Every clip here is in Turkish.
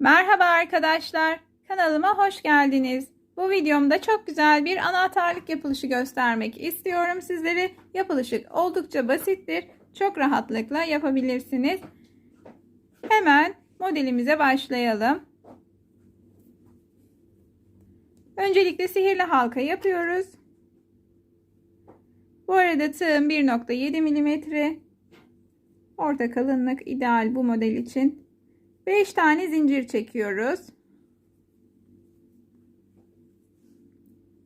Merhaba arkadaşlar. Kanalıma hoş geldiniz. Bu videomda çok güzel bir anahtarlık yapılışı göstermek istiyorum sizlere. Yapılışı oldukça basittir. Çok rahatlıkla yapabilirsiniz. Hemen modelimize başlayalım. Öncelikle sihirli halka yapıyoruz. Bu arada tığım 1.7 mm. Orta kalınlık ideal bu model için. 5 tane zincir çekiyoruz.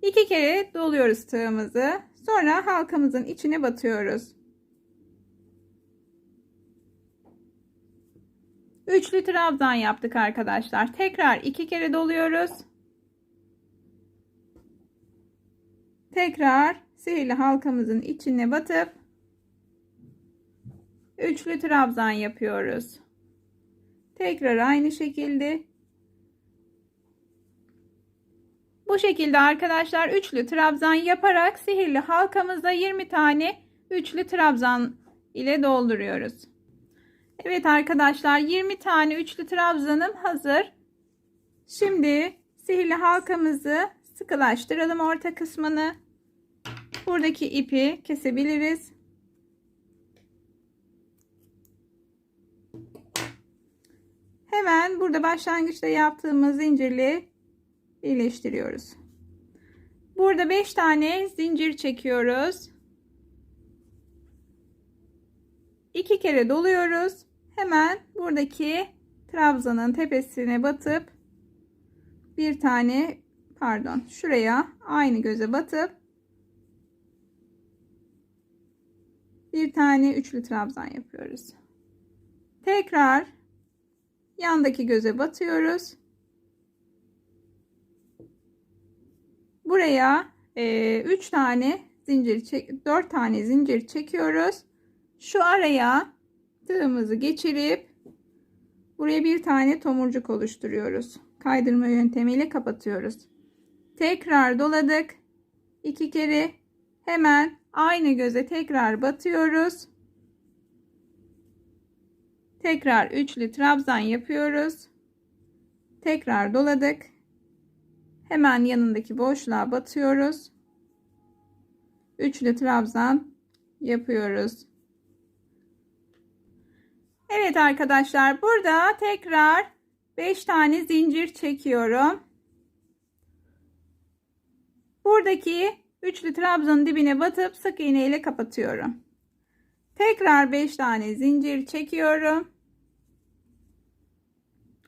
2 kere doluyoruz tığımızı. Sonra halkamızın içine batıyoruz. Üçlü trabzan yaptık arkadaşlar. Tekrar iki kere doluyoruz. Tekrar sihirli halkamızın içine batıp üçlü trabzan yapıyoruz. Tekrar aynı şekilde. Bu şekilde arkadaşlar üçlü trabzan yaparak sihirli halkamızda 20 tane üçlü trabzan ile dolduruyoruz. Evet arkadaşlar 20 tane üçlü trabzanım hazır. Şimdi sihirli halkamızı sıkılaştıralım orta kısmını. Buradaki ipi kesebiliriz. Hemen burada başlangıçta yaptığımız zincirle birleştiriyoruz. Burada 5 tane zincir çekiyoruz. 2 kere doluyoruz. Hemen buradaki trabzanın tepesine batıp bir tane pardon şuraya aynı göze batıp bir tane üçlü trabzan yapıyoruz. Tekrar yandaki göze batıyoruz. Buraya 3 e, tane zincir çek 4 tane zincir çekiyoruz. Şu araya tığımızı geçirip buraya bir tane tomurcuk oluşturuyoruz. Kaydırma yöntemiyle kapatıyoruz. Tekrar doladık. 2 kere hemen aynı göze tekrar batıyoruz. Tekrar üçlü trabzan yapıyoruz. Tekrar doladık. Hemen yanındaki boşluğa batıyoruz. Üçlü trabzan yapıyoruz. Evet arkadaşlar burada tekrar 5 tane zincir çekiyorum. Buradaki üçlü trabzanın dibine batıp sık iğne ile kapatıyorum. Tekrar 5 tane zincir çekiyorum.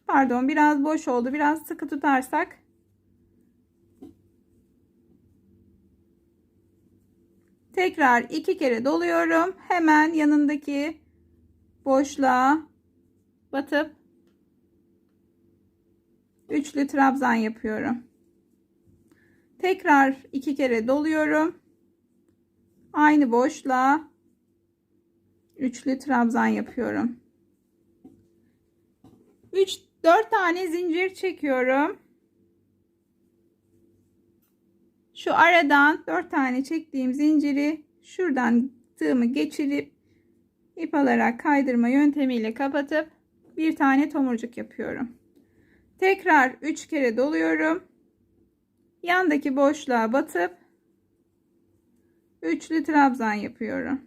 Pardon biraz boş oldu. Biraz sıkı tutarsak. Tekrar iki kere doluyorum. Hemen yanındaki boşluğa batıp üçlü trabzan yapıyorum. Tekrar iki kere doluyorum. Aynı boşluğa üçlü trabzan yapıyorum. 3 4 tane zincir çekiyorum. Şu aradan 4 tane çektiğim zinciri şuradan tığımı geçirip ip alarak kaydırma yöntemiyle kapatıp bir tane tomurcuk yapıyorum. Tekrar 3 kere doluyorum. Yandaki boşluğa batıp üçlü trabzan yapıyorum.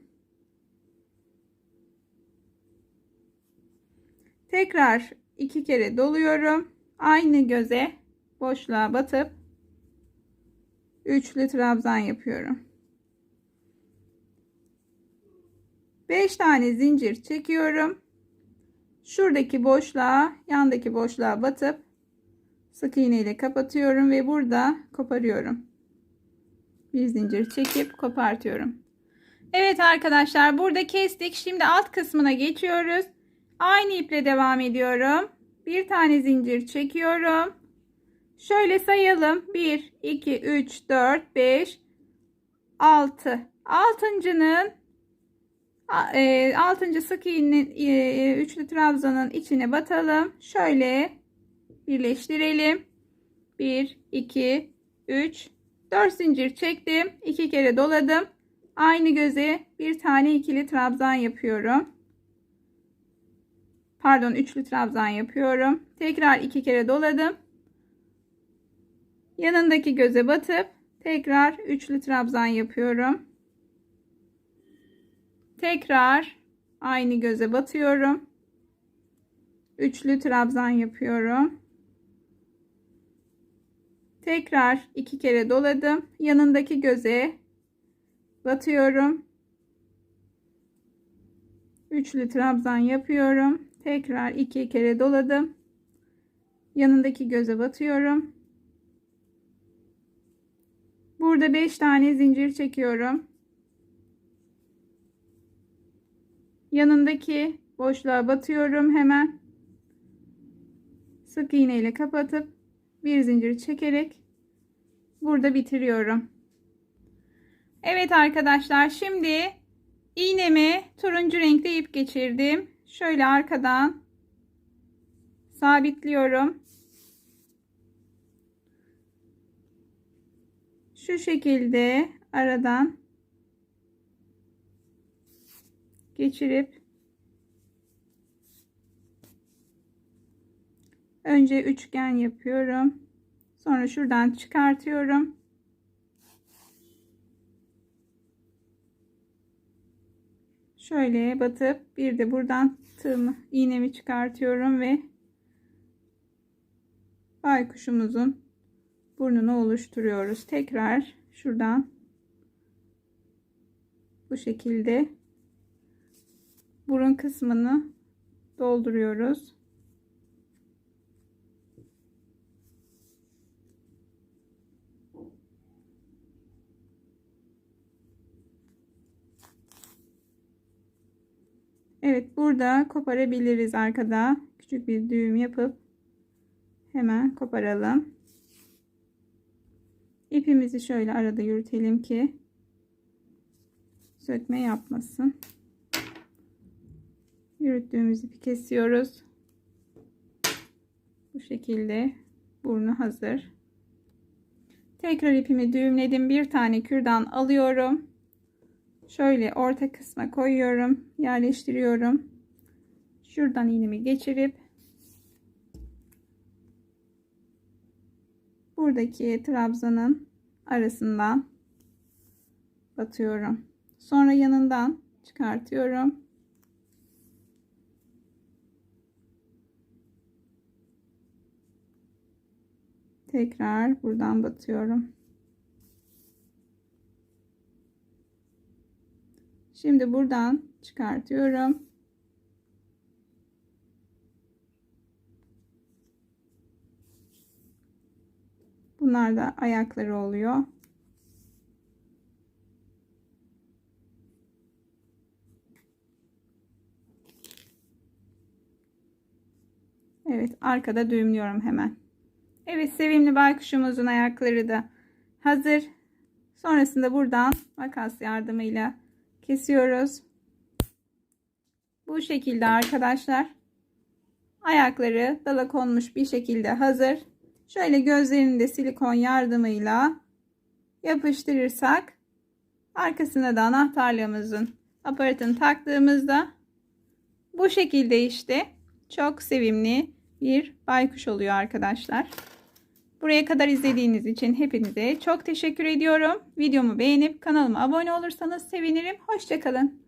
Tekrar iki kere doluyorum. Aynı göze boşluğa batıp üçlü trabzan yapıyorum. 5 tane zincir çekiyorum. Şuradaki boşluğa, yandaki boşluğa batıp sık iğne ile kapatıyorum ve burada koparıyorum. Bir zincir çekip kopartıyorum. Evet arkadaşlar burada kestik. Şimdi alt kısmına geçiyoruz. Aynı iple devam ediyorum. Bir tane zincir çekiyorum. Şöyle sayalım. 1, 2, 3, 4, 5, 6. Altıncının e, altıncı sık iğnenin e, üçlü trabzanın içine batalım. Şöyle birleştirelim. 1, 2, 3, 4 zincir çektim. 2 kere doladım. Aynı göze bir tane ikili trabzan yapıyorum. Pardon üçlü trabzan yapıyorum. Tekrar iki kere doladım. Yanındaki göze batıp tekrar üçlü trabzan yapıyorum. Tekrar aynı göze batıyorum. Üçlü trabzan yapıyorum. Tekrar iki kere doladım. Yanındaki göze batıyorum. Üçlü trabzan yapıyorum. Tekrar iki kere doladım. Yanındaki göze batıyorum. Burada 5 tane zincir çekiyorum. Yanındaki boşluğa batıyorum hemen. Sık iğne ile kapatıp bir zincir çekerek burada bitiriyorum. Evet arkadaşlar şimdi iğnemi turuncu renkte ip geçirdim. Şöyle arkadan sabitliyorum. Şu şekilde aradan geçirip önce üçgen yapıyorum. Sonra şuradan çıkartıyorum. Şöyle batıp bir de buradan tığımı iğnemi çıkartıyorum ve baykuşumuzun burnunu oluşturuyoruz. Tekrar şuradan bu şekilde burun kısmını dolduruyoruz. Evet burada koparabiliriz arkada. Küçük bir düğüm yapıp hemen koparalım. İpimizi şöyle arada yürütelim ki sökme yapmasın. Yürüttüğümüz ipi kesiyoruz. Bu şekilde burnu hazır. Tekrar ipimi düğümledim. Bir tane kürdan alıyorum. Şöyle orta kısma koyuyorum. Yerleştiriyorum. Şuradan iğnemi geçirip buradaki trabzanın arasından batıyorum. Sonra yanından çıkartıyorum. Tekrar buradan batıyorum. Şimdi buradan çıkartıyorum. Bunlar da ayakları oluyor. Evet arkada düğümlüyorum hemen. Evet sevimli baykuşumuzun ayakları da hazır. Sonrasında buradan makas yardımıyla kesiyoruz. Bu şekilde arkadaşlar. Ayakları dala konmuş bir şekilde hazır. Şöyle gözlerini de silikon yardımıyla yapıştırırsak arkasına da anahtarlığımızın aparatını taktığımızda bu şekilde işte çok sevimli bir baykuş oluyor arkadaşlar. Buraya kadar izlediğiniz için hepinize çok teşekkür ediyorum. Videomu beğenip kanalıma abone olursanız sevinirim. Hoşçakalın.